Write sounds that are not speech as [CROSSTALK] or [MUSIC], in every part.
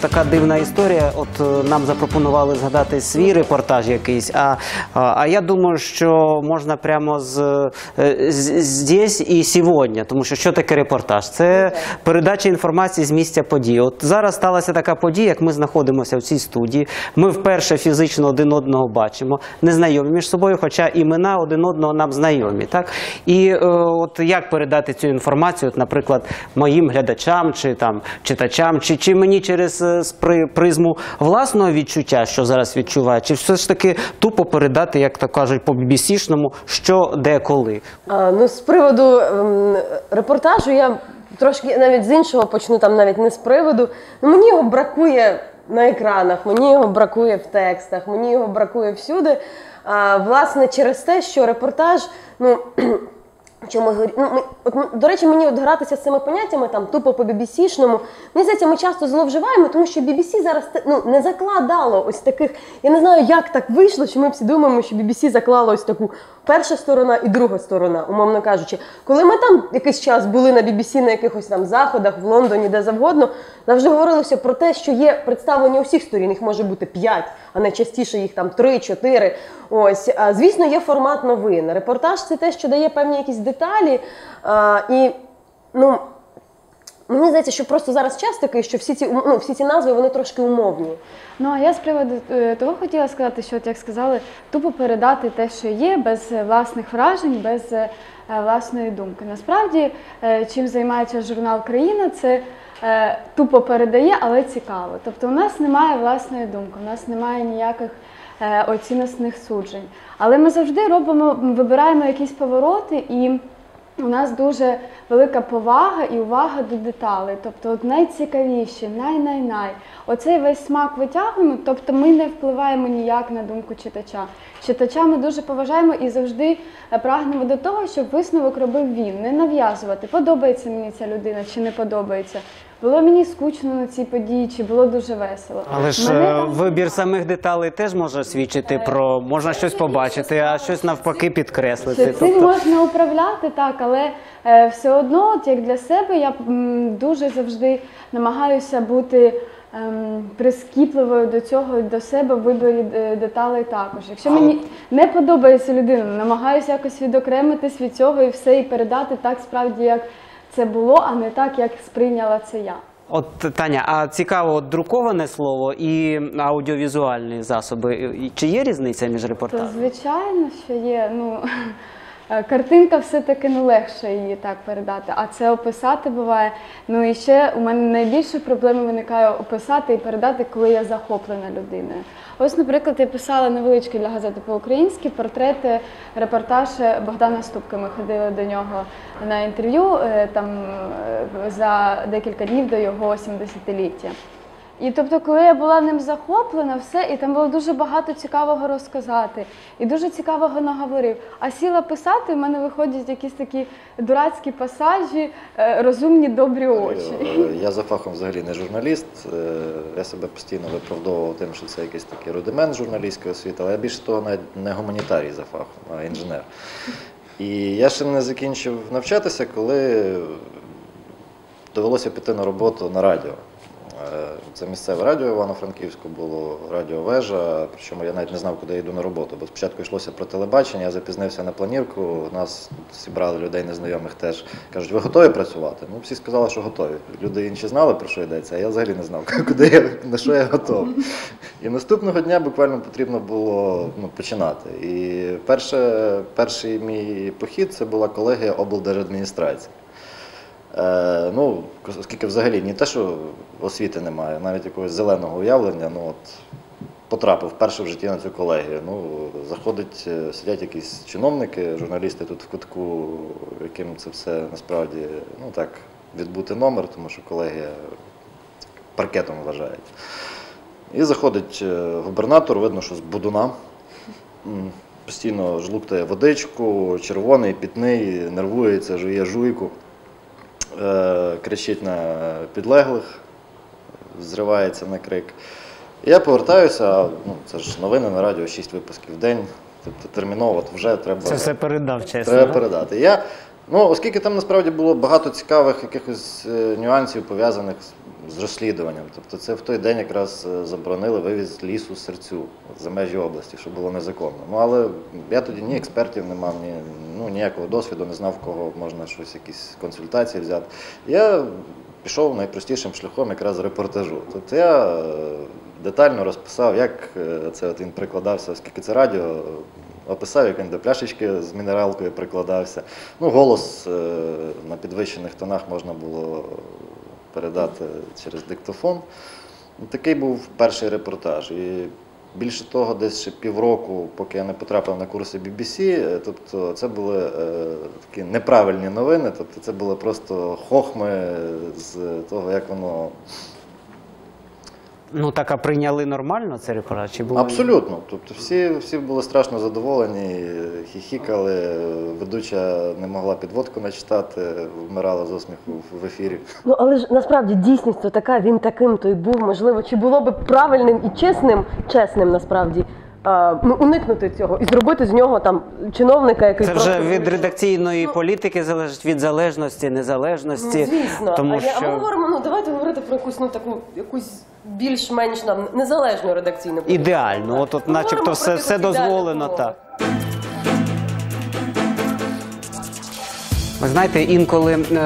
така дивна історія. От е, нам запропонували згадати свій репортаж якийсь. А, а, а я думаю, що можна прямо з, е, з здесь і сьогодні. Тому що що таке репортаж? Це передача інформації з місця події. От зараз сталася така подія, як ми знаходимося в цій студії. Ми вперше фізично один одного бачимо, не знайомі між собою, хоча імена один одного нам знайомі. Так і е, от як передати цю інформацію, от, наприклад, моїм глядачам чи там читачам, чи, чи мені через спри- призму власного відчуття, що зараз відчуваю, чи все ж таки тупо передати, як то кажуть, по BBC-шному, що де коли. Ну, з приводу ем, репортажу я трошки навіть з іншого почну, там навіть не з приводу. Ну, мені його бракує на екранах, мені його бракує в текстах, мені його бракує всюди. Власне, через те, що репортаж, ну. [CLEARS THROAT] Чому ми ну, ми, от, до речі, мені от гратися з цими поняттями там тупо по BBC-шному. Мені здається, ми часто зловживаємо, тому що BBC зараз ну, не закладало ось таких. Я не знаю, як так вийшло, що ми всі думаємо, що BBC заклало ось таку перша сторона і друга сторона, умовно кажучи. Коли ми там якийсь час були на BBC на якихось там заходах в Лондоні, де завгодно, завжди говорилося про те, що є представлення усіх сторін, їх може бути п'ять, а найчастіше їх там три-чотири. Ось, звісно, є формат новин. Репортаж це те, що дає певні якісь деталі. І ну, мені здається, що просто зараз час такий, що всі ці ну, всі ці назви вони трошки умовні. Ну а я з приводу е, того хотіла сказати, що от як сказали, тупо передати те, що є, без е, власних вражень, без е, власної думки. Насправді, чим займається журнал Країна, це тупо передає, але цікаво. Тобто, у нас немає власної думки, у нас немає ніяких е, оціночних суджень. Але ми завжди робимо, вибираємо якісь повороти і. У нас дуже велика повага і увага до деталей. Тобто, от найцікавіші, най-най-най. Оцей весь смак витягуємо, тобто ми не впливаємо ніяк на думку читача. Читача ми дуже поважаємо і завжди е, прагнемо до того, щоб висновок робив він, не нав'язувати, подобається мені ця людина чи не подобається. Було мені скучно на цій події, чи було дуже весело. Але ж Мене е, там- вибір самих деталей теж може свідчити про можна щось побачити, а щось навпаки підкреслити. Це цим можна управляти, так, але е, все одно, от як для себе, я м, дуже завжди намагаюся бути ем, прискіпливою до цього, до себе в виборі е, деталей також. Якщо мені не подобається людина, намагаюся якось відокремитись від цього і все, і передати так справді, як це було, а не так, як сприйняла це я. От Таня, а цікаво, от друковане слово і аудіовізуальні засоби. Чи є різниця між То звичайно, що є. Ну картинка все-таки не легше її так передати, а це описати буває. Ну і ще у мене найбільше проблеми виникає описати і передати, коли я захоплена людиною. Ось, наприклад, я писала невеличкий для газети по-українськи портрети, репортаж Богдана Ступки. Ми ходили до нього на інтерв'ю е, там е, за декілька днів до його 70-ліття. І тобто, коли я була ним захоплена, все, і там було дуже багато цікавого розказати, і дуже цікавого наговорив. А сіла писати, в мене виходять якісь такі дурацькі пасажі, е, розумні добрі очі. Е, Я за фахом взагалі не журналіст. Е, Я себе постійно виправдовував тим, що це якийсь такий рудимент журналістської освіти, але я більше того навіть не гуманітарій за фахом, а інженер. І я ще не закінчив навчатися, коли довелося піти на роботу на радіо. Е, Це місцеве радіо Івано-Франківську було радіо Вежа, причому я навіть не знав, куди я йду на роботу, бо спочатку йшлося про телебачення, я запізнився на планірку, нас зібрали людей незнайомих теж. Кажуть, ви готові працювати? Ну, всі сказали, що готові. Люди інші знали, про що йдеться, а я взагалі не знав, [LAUGHS] куди я, на що я готовий. І наступного дня буквально потрібно було ну, починати. І перше, перший мій похід це була колегія облдержадміністрації. Е, ну, оскільки взагалі не те, що освіти немає, навіть якогось зеленого уявлення, ну от потрапив вперше в житті на цю колегію. Ну, заходить, е, сидять якісь чиновники, журналісти тут в кутку, яким це все насправді ну так, відбути номер, тому що колегія паркетом вважають. І заходить е, губернатор, видно, що з будуна. Постійно жлуктає водичку, червоний, пітний, нервується, жує жуйку кричить на підлеглих, зривається на крик. Я повертаюся, а, ну, це ж новини на радіо, 6 випусків в день. Тобто терміново вже треба, Це все передав, чесно. треба да? передати. Я, ну, оскільки там насправді було багато цікавих якихось е, нюансів, пов'язаних з- розслідуванням. Тобто це в той день якраз е, заборонили вивіз лісу серцю за межі області, що було незаконно. Ну але я тоді ні експертів не мав, ні ну, ніякого досвіду, не знав, кого можна щось, якісь консультації взяти. Я пішов найпростішим шляхом якраз репортажу. Тобто я е, детально розписав, як це от він прикладався, оскільки це радіо. Описав, як він до пляшечки з мінералкою прикладався. Ну, голос е, на підвищених тонах можна було передати через диктофон. Ну, Такий був перший репортаж. І більше того, десь ще півроку, поки я не потрапив на курси BBC, е, тобто це були е, такі неправильні новини, тобто це були просто хохми з того, як воно Ну так а прийняли нормально цей репортаж? Чи було Абсолютно. Тобто всі, всі були страшно задоволені, хіхікали, ведуча не могла підводку начитати, вмирала з усміху в ефірі. Ну але ж насправді дійсність то така, він таким то й був. Можливо, чи було би правильним і чесним, чесним насправді. А, Ну, уникнути цього і зробити з нього там чиновника, який Це вже від редакційної політики залежить від залежності, незалежності. Ну, звісно, тому а, я, а ми говоримо, ну давайте говорити про якусь ну таку якусь більш-менш нам незалежну редакційну політику. ідеально, от, от начебто все, все дозволено так. Ви знаєте, інколи е,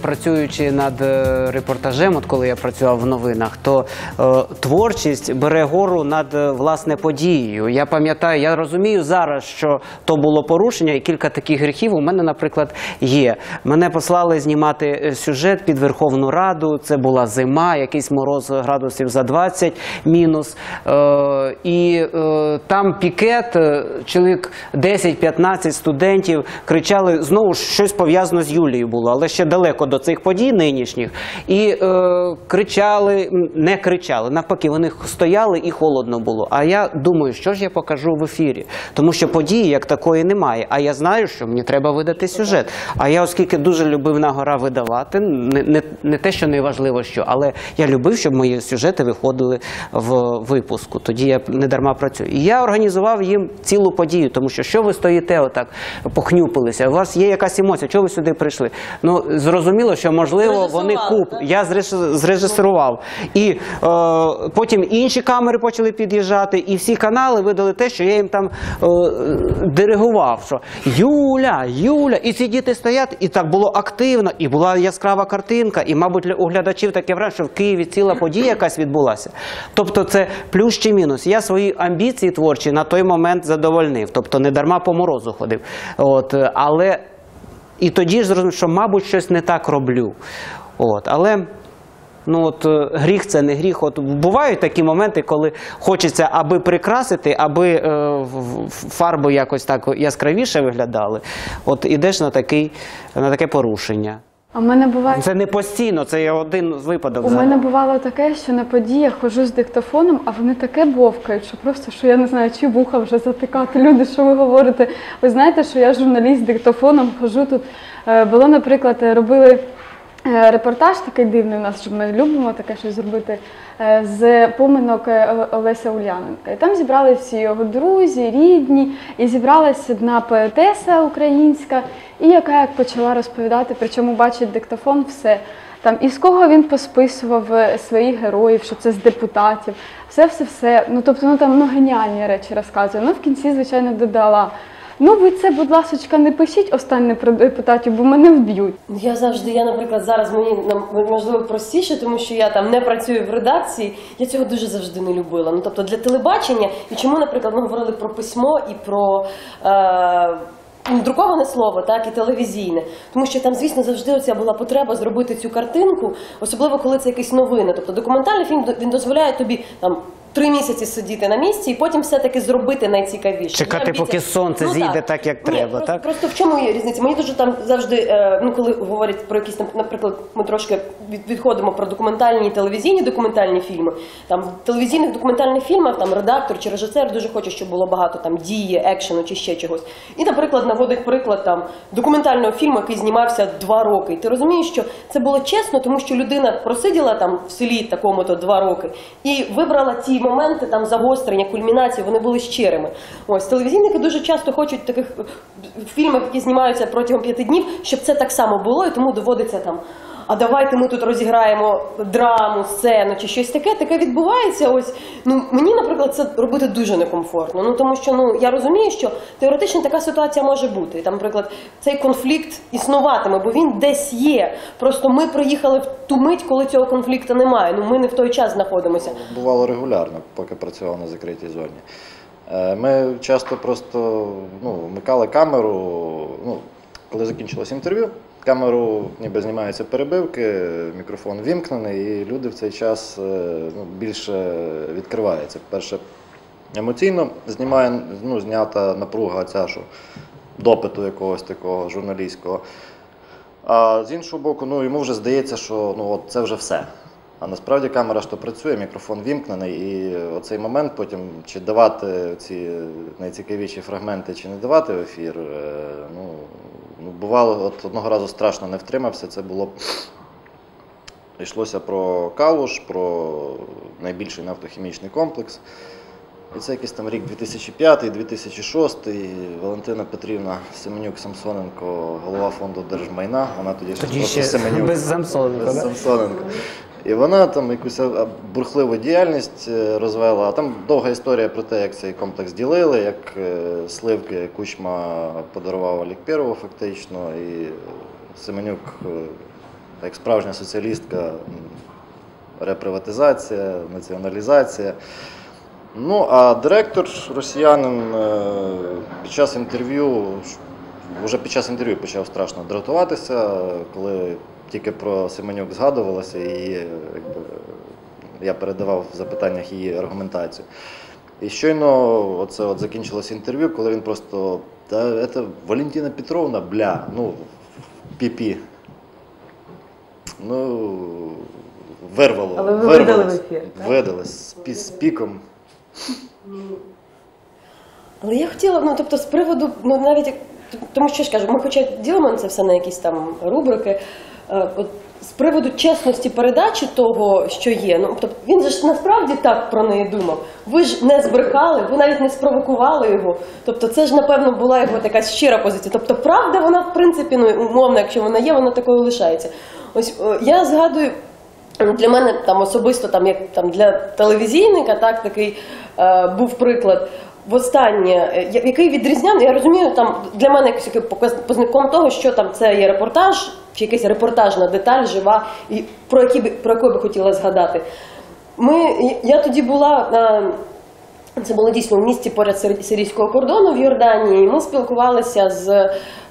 працюючи над е, репортажем, от коли я працював в новинах, то е, творчість бере гору над е, власне подією. Я пам'ятаю, я розумію зараз, що то було порушення, і кілька таких гріхів у мене, наприклад, є. Мене послали знімати е, сюжет під Верховну Раду. Це була зима, якийсь мороз градусів за 20 мінус. Е, і е, там пікет, чоловік 10-15 студентів кричали знову ж щось пов'язано з Юлією було, але ще далеко до цих подій нинішніх. І е, кричали, не кричали. Навпаки, вони стояли і холодно було. А я думаю, що ж я покажу в ефірі, тому що події як такої немає. А я знаю, що мені треба видати сюжет. А я, оскільки дуже любив на гора видавати, не, не, не те, що не важливо, що, але я любив, щоб мої сюжети виходили в випуску. Тоді я не дарма працюю. І я організував їм цілу подію, тому що що ви стоїте отак, похнюпилися? У вас є якась емоція, чого ви сюди прийшли? Ну зрозуміло, що можливо вони куп. Я зрежисував. І е, потім інші камери почали під'їжджати, і всі канали видали те, що я їм там е, диригував. Що Юля, Юля, і ці діти стоять, і так було активно, і була яскрава картинка, і, мабуть, для- у глядачів таке враження, що в Києві ціла подія якась відбулася. Тобто, це плюс чи мінус. Я свої амбіції творчі на той момент задовольнив. Тобто не дарма по морозу ходив. От, але і тоді ж зрозумів, що, мабуть, щось не так роблю. От, але ну, от, е, гріх це не гріх. От, бувають такі моменти, коли хочеться аби прикрасити, аби е, фарби якось так яскравіше виглядали. От ідеш на, такий, на таке порушення. А в мене буває. Це не постійно, це є один з випадок. У мене бувало таке, що на подіях хожу з диктофоном, а вони таке бовкають, що просто що я не знаю, чи вуха вже затикати. Люди, що ви говорите? Ви знаєте, що я журналіст з диктофоном хожу тут. Е, Було, наприклад, е, робили. Е, Репортаж такий дивний у нас, що ми любимо таке щось зробити е, з поминок е, Олеся Ульяненка. І там зібрали всі його друзі, рідні, і зібралася одна поетеса українська, і яка як почала розповідати, причому бачить диктофон все. Там із кого він посписував своїх героїв, що це з депутатів, все, все, все. Ну тобто, ну там ну геніальні речі розказує. Ну в кінці, звичайно, додала. Ну ви це, будь ласочка, не пишіть останнє про депутатів, бо мене вб'ють. Я завжди, я, наприклад, зараз мені можливо простіше, тому що я там не працюю в редакції. Я цього дуже завжди не любила. Ну тобто для телебачення, і чому, наприклад, ми говорили про письмо і про. Е- ну, Друковане слово, так і телевізійне, тому що там, звісно, завжди оця була потреба зробити цю картинку, особливо коли це якісь новини. Тобто документальний фільм він дозволяє тобі там три місяці сидіти на місці і потім все-таки зробити найцікавіше. Чекати, поки сонце Ну, зійде так, як Ні, треба, просто, так? Просто в чому є різниця? Мені дуже там завжди, е, ну коли говорять про якісь, нап- наприклад, ми трошки відходимо про документальні і телевізійні документальні фільми. Там в телевізійних документальних фільмах там редактор чи режисер дуже хоче, щоб було багато там дії, екшену чи ще чогось. І, наприклад, наводить приклад там документального фільму, який знімався два роки. І ти розумієш, що це було чесно, тому що людина просиділа там в селі такому-то два роки і вибрала ті моменти там загострення, кульмінації, вони були щирими. Ось телевізійники дуже часто хочуть таких е, фільмів, які знімаються протягом п'яти днів, щоб це так само було, і тому доводиться там. А давайте ми тут розіграємо драму, сцену чи щось таке. Таке відбувається. Ось ну мені, наприклад, це робити дуже некомфортно. Ну тому що ну я розумію, що теоретично така ситуація може бути. Там, наприклад, цей конфлікт існуватиме, бо він десь є. Просто ми приїхали в ту мить, коли цього конфлікту немає. Ну ми не в той час знаходимося. Бувало регулярно, поки працював на закритій зоні. Е, Ми часто просто ну, вмикали камеру. Ну, коли закінчилось інтерв'ю, камеру ніби знімаються перебивки, мікрофон вімкнений, і люди в цей час е, ну, більше відкриваються. Перше, емоційно знімає, ну, знята напруга ця, що допиту якогось такого журналістського. А з іншого боку, ну йому вже здається, що ну от це вже все. А насправді камера ж то працює, мікрофон вімкнений, і оцей момент потім чи давати ці найцікавіші фрагменти, чи не давати в ефір. е, Ну, ну бувало, от одного разу страшно не втримався. Це було йшлося про Калуш, про найбільший нафтохімічний комплекс. І це якийсь там рік 2005-2006. Валентина Петрівна Семенюк Самсоненко, голова фонду держмайна. Вона тоді ще Тоді просто ще Семенюк. без Самсоненко. Без да? Самсоненка. І вона там якусь бурхливу діяльність е, розвела. А там довга історія про те, як цей комплекс ділили, як е, сливки Кучма подарував Олег Первого фактично. І Семенюк, е, як справжня соціалістка, реприватизація, націоналізація. Ну, а директор росіянин під час інтерв'ю, вже під час інтерв'ю почав страшно дратуватися, коли тільки про Семенюк згадувалося, і якби, я передавав в запитаннях її аргументацію. І щойно оце от закінчилось інтерв'ю, коли він просто. Та це Валентина Петровна, бля, ну, піпі. Ну, вирвало. Але ви видали в ефір? З, піком. Але я хотіла, ну тобто, з приводу, ну навіть тому що я ж кажу, ми хоча ділимо це все на якісь там рубрики. Е, з приводу чесності передачі того, що є, ну тобто він же ж насправді так про неї думав. Ви ж не збрехали, ви навіть не спровокували його. Тобто, це ж напевно була його така щира позиція. Тобто, правда, вона в принципі ну умовно, якщо вона є, вона такою лишається. Ось е, я згадую. Для мене там особисто, там як там для телевізійника, так такий е, був приклад. Востаннє, е, який відрізняв, я розумію, там для мене якось показником того, що там це є репортаж, чи якась репортажна деталь, жива, і про які про яку би хотіла згадати. Ми, я тоді була е, це було дійсно в місті поряд сирійського кордону в Йорданії. І ми спілкувалися з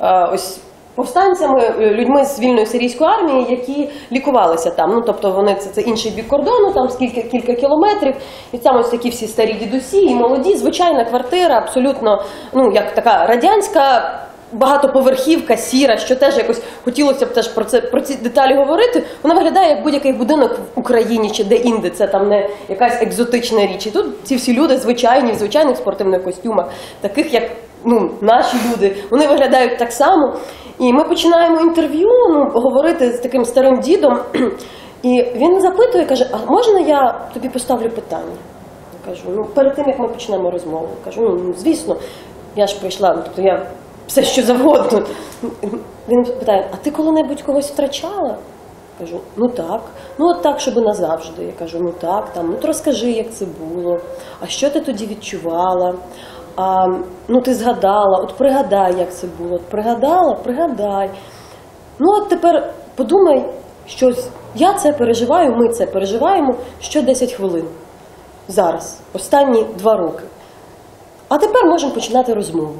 е, ось повстанцями, е, людьми з вільної сирійської армії, які лікувалися там. Ну тобто вони це, це інший бік кордону, там скільки кілька кілометрів, і там ось такі всі старі дідусі і молоді, звичайна квартира, абсолютно ну як така радянська. Багатоповерхівка, сіра, що теж якось хотілося б теж про це про ці деталі говорити. Вона виглядає як будь-який будинок в Україні чи де-інде. Це там не якась екзотична річ. І тут ці всі люди звичайні, в звичайних спортивних костюмах, таких як ну, наші люди. Вони виглядають так само. І ми починаємо інтерв'ю ну, говорити з таким старим дідом. І він запитує, каже: А можна я тобі поставлю питання? Я кажу, ну перед тим як ми почнемо розмову. Кажу, ну звісно, я ж прийшла, ну, тобто я все що завгодно. Він питає: а ти коли-небудь когось втрачала? Кажу, ну так. Ну от так, щоб назавжди. Я кажу, ну так, там, ну то розкажи, як це було. А що ти тоді відчувала? А, ну ти згадала, от пригадай, як це було. От пригадала, пригадай. Ну от тепер подумай щось. Я це переживаю, ми це переживаємо що 10 хвилин. Зараз, останні два роки. А тепер можемо починати розмову.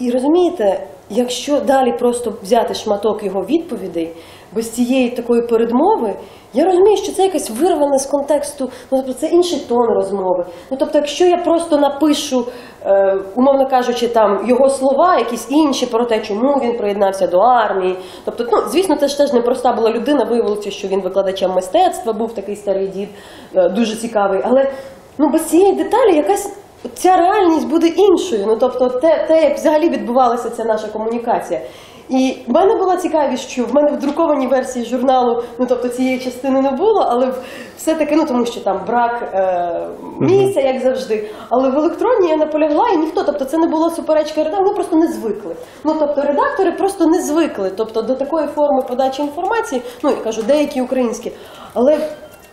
І розумієте, якщо далі просто взяти шматок його відповідей без цієї такої передмови, я розумію, що це якось вирване з контексту, ну тобто це інший тон розмови. Ну тобто, якщо я просто напишу, е, умовно кажучи, там його слова, якісь інші про те, чому він приєднався до армії. Тобто, ну звісно, це ж теж непроста була людина. Виявилося, що він викладачем мистецтва, був такий старий дід, е, дуже цікавий. Але ну без цієї деталі якась ця реальність буде іншою. Ну тобто, те, те, як взагалі відбувалася ця наша комунікація. І в мене була цікавість, що в мене в друкованій версії журналу, ну тобто цієї частини не було, але все-таки, ну тому що там брак е, місця, як завжди. Але в електронній я наполягла, і ніхто, тобто це не було суперечка редакторів, вони просто не звикли. Ну тобто редактори просто не звикли. Тобто до такої форми подачі інформації, ну я кажу, деякі українські. Але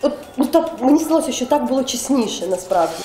от, ну, так, мені здалося, що так було чесніше насправді.